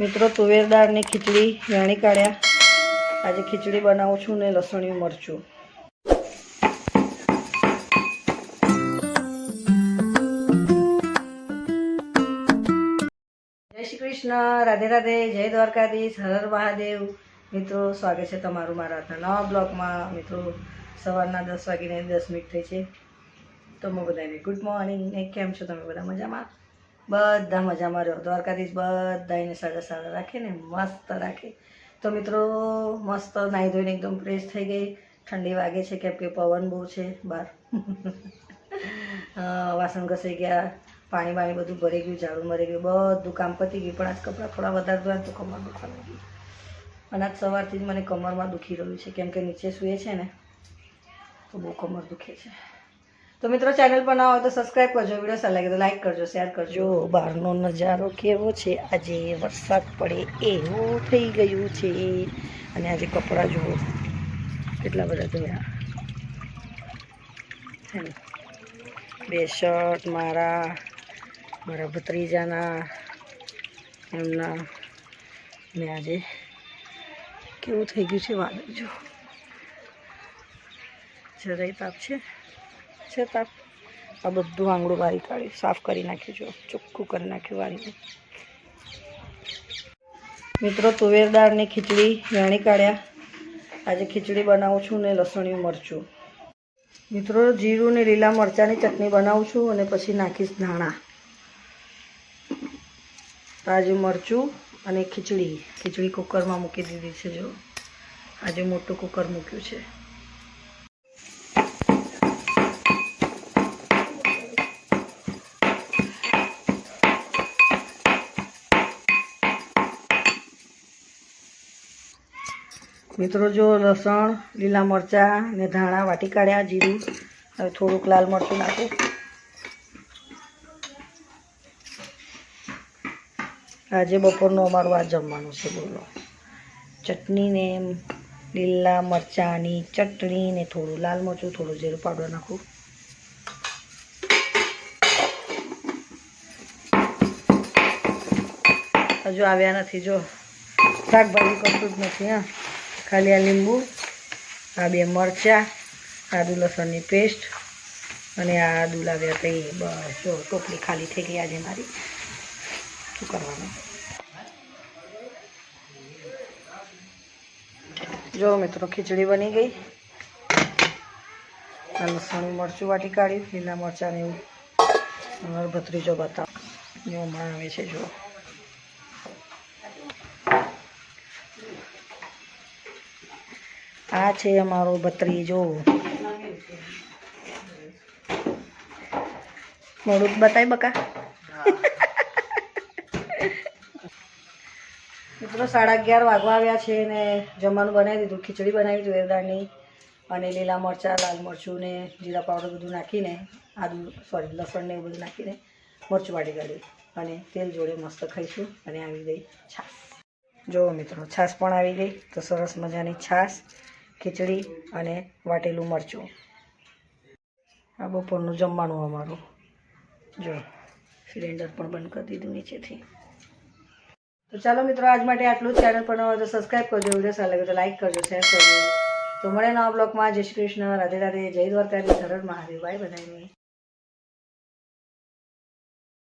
મિત્રો, તુવેર દાળની ખીચડી વેણી કાઢ્યા. આજે ખીચડી બનાવું છું ને લસણિયું મરચું. જય શ્રી કૃષ્ણ, રાધે રાધે, જય દ્વારકાધીશ, હર હર મહાદેવ. મિત્રો, સ્વાગત છે તમારું મારા નવા બ્લોગમાં. મિત્રો, સવારના દસ વાગીને દસ મિનિટ થઈ છે. તો હું બધાને ગુડ મોર્નિંગ ને કેમ છો? તમે બધા મજામાં? બધા મજામાં રહ્યો દ્વારકાધીશ બધાને સાડા સારા રાખે ને મસ્ત રાખે. તો મિત્રો, મસ્ત નાહી ધોઈને એકદમ ફ્રેશ થઈ ગઈ. ઠંડી વાગે છે કેમ કે પવન બહુ છે બહાર. વાસણ ઘસાઈ ગયા, પાણી બાણી બધું ભરી ગયું, ઝાડુ મરી ગયું, બધું કામ પતી ગયું. પણ આજ કપડાં થોડા વધારે ધોયા તો કમર દુખવા લાગી. અને આજ સવારથી જ મને કમરમાં દુખી રહ્યું છે. કેમ કે નીચે સૂએ છે ને, તો બહુ કમર દુખે છે. તો મિત્રો ચેનલ પર ના હોય તો સબસ્ક્રાઈબ કરજો વીડિયો સારા લાગે તો લાઈક કરજો શેર કરજો. બહારનો નજારો કેવો છે? આજે વરસાદ પડે એવું થઈ ગયું છે. અને આજે કપડાં જુઓ, કેટલા બધા ધોયા. બે શર્ટ મારા મારા ભત્રીજાના, એમના. ને આજે કેવું થઈ ગયું છે વાદળ? જો. જરાય તાપ છે? છે તાપ આ બધું આંગળું વારી કાઢ્યું સાફ કરી નાખ્યું જો, ચોખ્ખું કરી નાખ્યું વારીને મિત્રો, તુવેર દાળની ખીચડી વેણી કાઢ્યા. આજે ખીચડી બનાવું છું ને લસણિયું મરચું. મિત્રો, જીરું ને લીલા મરચાંની ચટણી બનાવું છું અને પછી નાખીશ ધાણા. તાજું મરચું અને ખીચડી. ખીચડી કુકરમાં મૂકી દીધી છે જો. આજે મોટું કુકર મૂક્યું છે. મિત્રો જો લસણ, લીલા મરચાં ને ધાણા વાટી કાઢ્યા, જીરું. હવે થોડુંક લાલ મરચું નાખું. આજે બપોરનું અમારું આ જમવાનું છે, બોલો. ચટણીને લીલા મરચાંની ચટણી ને થોડું લાલ મરચું, થોડું જીરું પાવડર નાખું. હજુ આવ્યા નથી, જો. શાકભાજી કશું જ નથી, હા. ખાલી આ લીંબુ, આ બે મરચાં આદુ લસણની પેસ્ટ અને આ આદુ લાવ્યા તઈ બસ જો ટોપલી ખાલી થઈ ગઈ આજે મારી. શું કરવાનું? જો મિત્રો ખીચડી બની ગઈ. આ લસણ મરચું વાટી કાઢ્યું, લીલા મરચાં ને એવું. ભત્રીજો બતાવ. હમણાં આવે છે, જો. આ છે અમારો ભત્રીજો. મોડું બતાય બકા. મિત્રો સાડા અગિયાર વાગવા આવ્યા છે ને જમવાનું બનાવી દીધું, ખીચડી બનાવી તુવેર દાળની અને લીલા મરચાં, લાલ મરચું ને જીરા પાવડર બધું નાખીને, આદુ સોરી લસણ ને એવું બધું નાખીને મરચું વાટી કાઢ્યું અને તેલ જોડે મસ્ત ખાઈશું અને આવી ગઈ છાશ. જો મિત્રો, છાશ પણ આવી ગઈ, તો સરસ મજાની છાશ. ખીચડી અને વાટેલું મરચું. આ બપોરનું જમવાનું અમારું. જો, સિલિન્ડર પણ બંધ કરી દીધું નીચેથી. તો ચાલો મિત્રો, આજ માટે આટલું જ. ચેનલ પર ન હોય તો સબસ્ક્રાઈબ કરજો, વીડિયો સારા લાગે તો લાઈક કરજો શેર કરજો. તો મળે નવા બ્લોગમાં જય શ્રી કૃષ્ણ. રાધે રાધે. જય દ્વારકાની સરળ મહાદેવ. બાય બધાને.